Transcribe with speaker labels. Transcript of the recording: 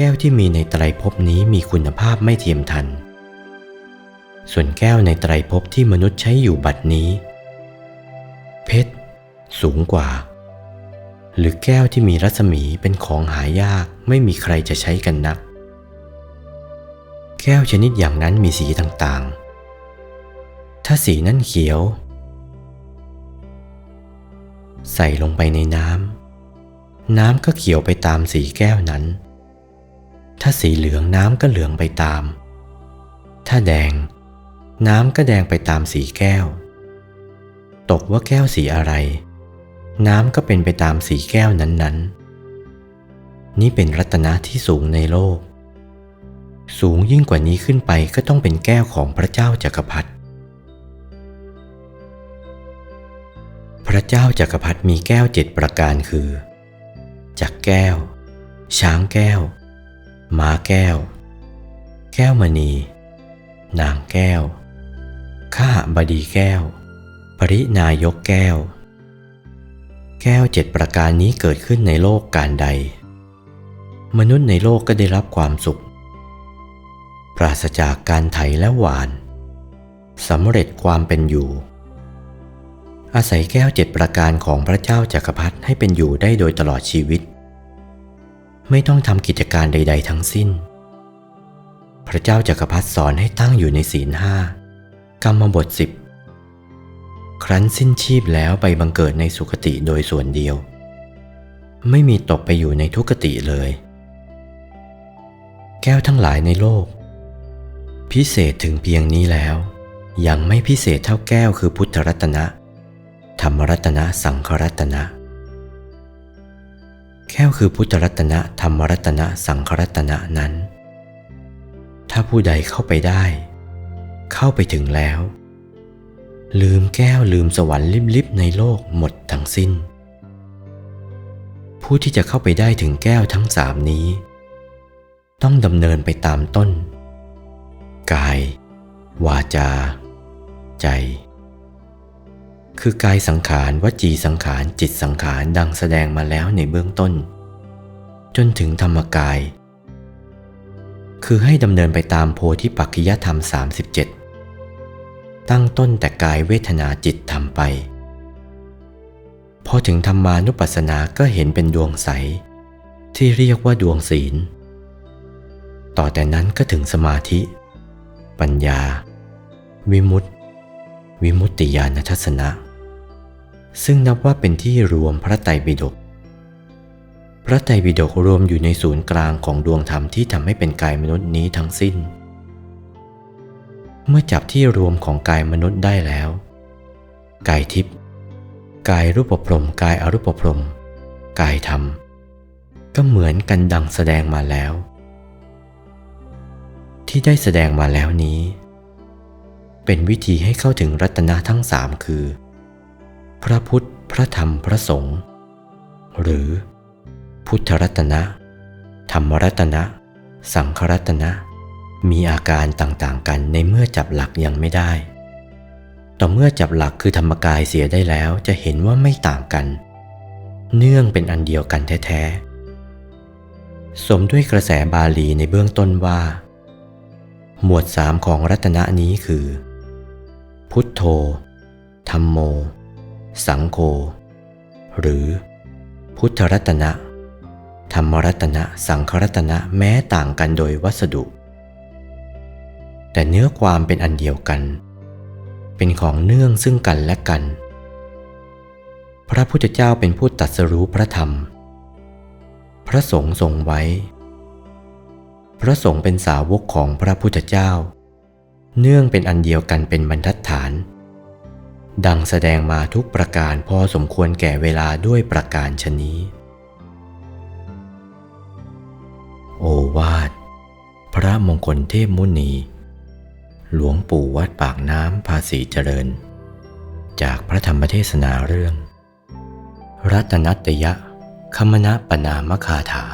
Speaker 1: แก้วที่มีในไตรภพนี้มีคุณภาพไม่เทียมทัน ส่วนแก้วในไตรภพที่มนุษย์ใช้อยู่บัดนี้ เพชร สูงกว่า หรือแก้วที่มีรัศมีเป็นของหายากไม่มีใครจะใช้กันนัก แก้วชนิดอย่างนั้นมีสีต่างๆ ถ้าสีนั้นเขียว ใส่ลงไปในน้ำน้ำก็เขียวไปตามสีแก้วนั้น ถ้าสีเหลืองน้ำก็เหลืองไปตาม ถ้าแดง น้ำก็แดงไปตามสีแก้ว ตกว่าแก้วสีอะไร น้ำก็เป็นไปตามสีแก้วนั้นๆ นี่เป็นรัตนะที่สูงในโลก สูงยิ่งกว่านี้ขึ้นไปก็ต้องเป็นแก้วของพระเจ้าจักรพรรดิพระเจ้าจักรพรรดิมีแก้วเจ็ดประการคือ จักแก้ว ช้างแก้ว ม้าแก้ว แก้วมณี นางแก้ว ข้าบดีแก้ว ปรินายกแก้ว แก้วเจ็ดประการนี้เกิดขึ้นในโลกการใด มนุษย์ในโลกก็ได้รับความสุข ปราศจากการไถและหวานสำเร็จความเป็นอยู่ อาศัยแก้วเจ็ดประการของพระเจ้าจักรพรรดิให้เป็นอยู่ได้โดยตลอดชีวิต ไม่ต้องทำกิจการใด ๆ ทั้งสิ้น พระเจ้าจักรพรรดิสอนให้ตั้งอยู่ในศีลห้ากรรมบทสิบครั้นสิ้นชีพแล้วไปบังเกิดในสุคติโดยส่วนเดียว ไม่มีตกไปอยู่ในทุกติเลย แก้วทั้งหลายในโลก พิเศษถึงเพียงนี้แล้ว ยังไม่พิเศษเท่าแก้วคือพุทธรัตนะ ธรรมรัตนะ สังขรัตนะ ก้วคือพุทธรัตนะธรรมรัตนะสังขรัตนะนั้น ถ้าผู้ใดเข้าไปได้ เข้าไปถึงแล้ว ลืมแก้วลืมสวรรค์ลิบๆในโลกหมดทั้งสิ้น ผู้ที่จะเข้าไปได้ถึงแก้วทั้งสามนี้ ต้องดำเนินไปตามต้น กาย วาจา ใจ คือกายสังขารวจีสังขารจิตสังขารดังแสดงมาแล้วในเบื้องต้น จนถึงธรรมกาย คือให้ดำเนินไปตามโพธิปักขิยธรรม 37 ตั้งต้นแต่กายเวทนาจิตทำไป พอถึงธรรมานุปัสสนาก็เห็นเป็นดวงใส ที่เรียกว่าดวงศีล ต่อแต่นั้นก็ถึงสมาธิ ปัญญา วิมุตติวิมุตติญาณทัศนะ ซึ่งนับว่าเป็นที่รวมพระไตรปิฎก พระไตรปิฎกรวมอยู่ในศูนย์กลางของดวงธรรมที่ทำให้เป็นกายมนุษย์นี้ทั้งสิ้น เมื่อจับที่รวมของกายมนุษย์ได้แล้ว กายทิพย์ กายรูปพรมกายอรูปพรม กายธรรม ก็เหมือนกันดังแสดงมาแล้ว ที่ได้แสดงมาแล้วนี้ เป็นวิธีให้เข้าถึงรัตนะทั้งสามคือ พระพุทธพระธรรมพระสงฆ์หรือ พุทธรัตนะ ธรรมรัตนะ สังขรัตนะ มีอาการต่างๆกันในเมื่อจับหลักยังไม่ได้ ต่อเมื่อจับหลักคือธรรมกายเสียได้แล้วจะเห็นว่าไม่ต่างกัน เนื่องเป็นอันเดียวกันแท้ๆ สมด้วยกระแสบาลีในเบื้องต้นว่า หมวดสามของรัตนะนี้คือ พุทโธ ธรรมโม สังโฆหรือ พุทธรัตนะ ธรรมรัตนะ สังขรัตนะแม้ต่างกันโดยวัสดุ แต่เนื้อความเป็นอันเดียวกัน เป็นของเนื่องซึ่งกันและกัน พระพุทธเจ้าเป็นผู้ตรัสรู้พระธรรม พระสงฆ์ทรงไว้ พระสงฆ์เป็นสาวกของพระพุทธเจ้า เนื่องเป็นอันเดียวกันเป็นบรรทัดฐาน ดังแสดงมาทุกประการพอสมควรแก่เวลาด้วยประการชนี้ โอวาท พระมงคลเทพมุนี หลวงปู่วัดปากน้ำภาษีเจริญ จากพระธรรมเทศนาเรื่อง รัตนัตยะคมณปนามคาถา